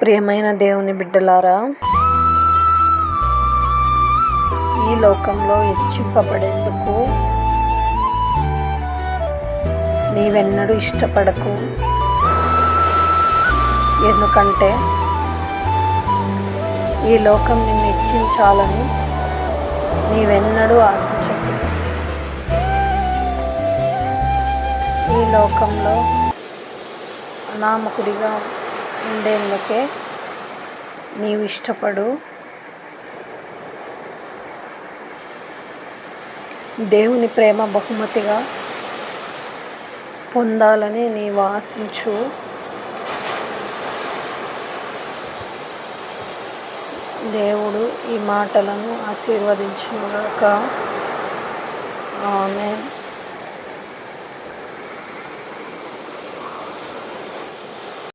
ప్రియమైన దేవుని బిడ్డలారా ఈ లోకంలో హెచ్చింపబడేందుకు నీవెన్నడూ ఇష్టపడకు. ఎందుకంటే ఈ లోకం నిన్ను హెచ్చించాలని నీవెన్నడూ ఆశించకు. ఈ లోకంలో అనామకుడిగా ఉండేందుకే నీవు ఇష్టపడు. దేవుని ప్రేమ బహుమతిగా పొందాలని నీవు ఆశించు. దేవుడు ఈ మాటలను ఆశీర్వదించుగాక ఆమె